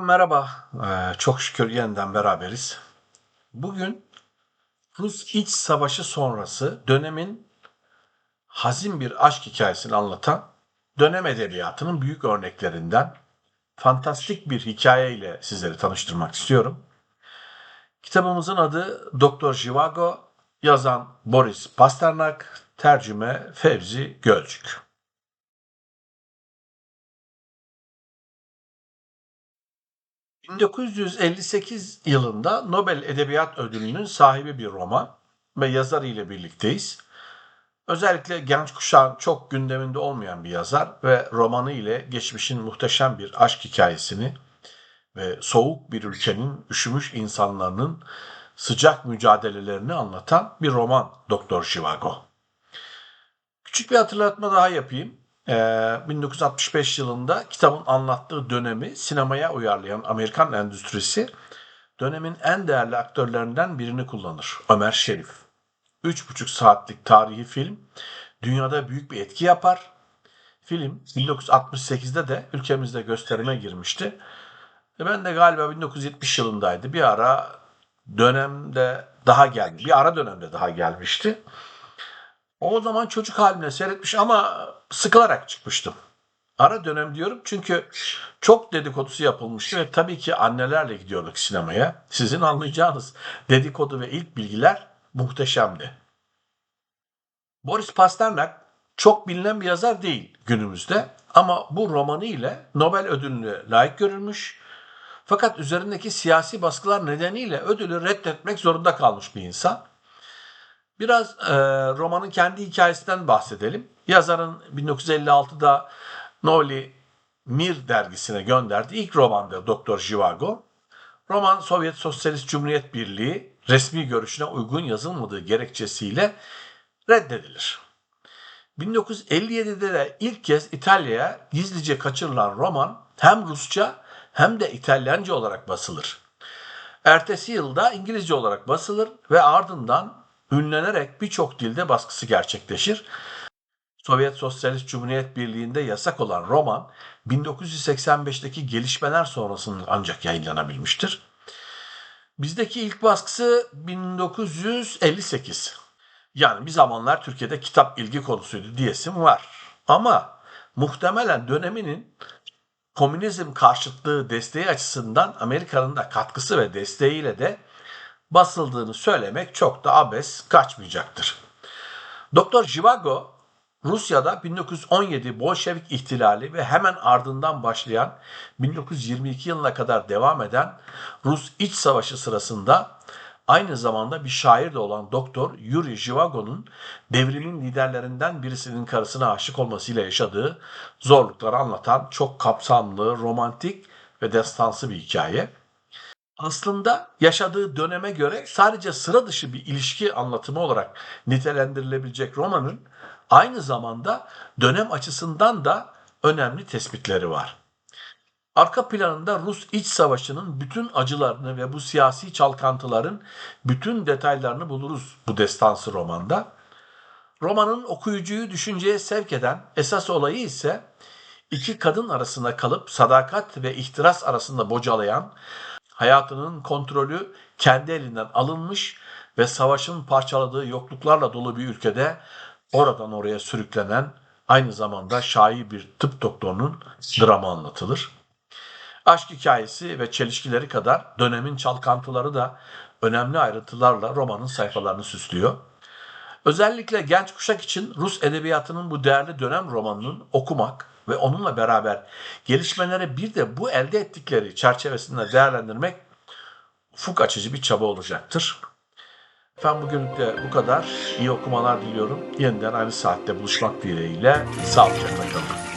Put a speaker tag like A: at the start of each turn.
A: Merhaba, Ee, çok şükür yeniden beraberiz. Bugün Rus İç Savaşı sonrası dönemin hazin bir aşk hikayesini anlatan dönem edebiyatının büyük örneklerinden fantastik bir hikayeyle sizleri tanıştırmak istiyorum. Kitabımızın adı Doktor Jivago, yazan Boris Pasternak, tercüme Fevzi Gölcük. 1958 yılında Nobel Edebiyat Ödülü'nün sahibi bir roman ve yazarı ile birlikteyiz. Özellikle genç kuşağın çok gündeminde olmayan bir yazar ve romanı ile geçmişin muhteşem bir aşk hikayesini ve soğuk bir ülkenin üşümüş insanların sıcak mücadelelerini anlatan bir roman Doktor Jivago. Küçük bir hatırlatma daha yapayım. Ee, 1965 yılında kitabın anlattığı dönemi sinemaya uyarlayan Amerikan endüstrisi dönemin en değerli aktörlerinden birini kullanır. Ömer Şerif. 3,5 saatlik tarihi film dünyada büyük bir etki yapar. Film 1968'de de ülkemizde gösterime girmişti. E Ben de galiba 1970 yılındaydı. Bir ara dönemde daha geldi. Bir ara dönemde daha gelmişti. O zaman çocuk halimle seyretmiş ama sıkılarak çıkmıştım. Ara dönem diyorum çünkü çok dedikodusu yapılmıştı ve tabii ki annelerle gidiyorduk sinemaya. Sizin anlayacağınız dedikodu ve ilk bilgiler muhteşemdi. Boris Pasternak çok bilinen bir yazar değil günümüzde ama bu romanı ile Nobel ödülüne layık görülmüş. Fakat üzerindeki siyasi baskılar nedeniyle ödülü reddetmek zorunda kalmış bir insan. Biraz e, romanın kendi hikayesinden bahsedelim. Yazarın 1956'da Noli Mir dergisine gönderdiği ilk romandır Doktor Jivago. Roman Sovyet Sosyalist Cumhuriyet Birliği resmi görüşüne uygun yazılmadığı gerekçesiyle reddedilir. 1957'de de ilk kez İtalya'ya gizlice kaçırılan roman hem Rusça hem de İtalyanca olarak basılır. Ertesi yılda İngilizce olarak basılır ve ardından ünlenerek birçok dilde baskısı gerçekleşir. Sovyet Sosyalist Cumhuriyet Birliği'nde yasak olan roman 1985'teki gelişmeler sonrasında ancak yayınlanabilmiştir. Bizdeki ilk baskısı 1958. Yani bir zamanlar Türkiye'de kitap ilgi konusuydu diyesim var. Ama muhtemelen döneminin komünizm karşıtlığı desteği açısından Amerika'nın da katkısı ve desteğiyle de basıldığını söylemek çok da abes kaçmayacaktır. Doktor Jivago Rusya'da 1917 Bolşevik ihtilali ve hemen ardından başlayan 1922 yılına kadar devam eden Rus İç Savaşı sırasında aynı zamanda bir şair de olan Doktor Yuri Jivago'nun devrimin liderlerinden birisinin karısına aşık olmasıyla yaşadığı zorlukları anlatan çok kapsamlı, romantik ve destansı bir hikaye aslında yaşadığı döneme göre sadece sıra dışı bir ilişki anlatımı olarak nitelendirilebilecek romanın aynı zamanda dönem açısından da önemli tespitleri var. Arka planında Rus iç savaşının bütün acılarını ve bu siyasi çalkantıların bütün detaylarını buluruz bu destansı romanda. Romanın okuyucuyu düşünceye sevk eden esas olayı ise iki kadın arasında kalıp sadakat ve ihtiras arasında bocalayan hayatının kontrolü kendi elinden alınmış ve savaşın parçaladığı yokluklarla dolu bir ülkede oradan oraya sürüklenen aynı zamanda şair bir tıp doktorunun dramı anlatılır. Aşk hikayesi ve çelişkileri kadar dönemin çalkantıları da önemli ayrıntılarla romanın sayfalarını süslüyor. Özellikle genç kuşak için Rus edebiyatının bu değerli dönem romanının okumak ve onunla beraber gelişmeleri bir de bu elde ettikleri çerçevesinde değerlendirmek ufuk açıcı bir çaba olacaktır. Efendim bugünlük de bu kadar. İyi okumalar diliyorum. Yeniden aynı saatte buluşmak dileğiyle. Sağlıcakla kalın.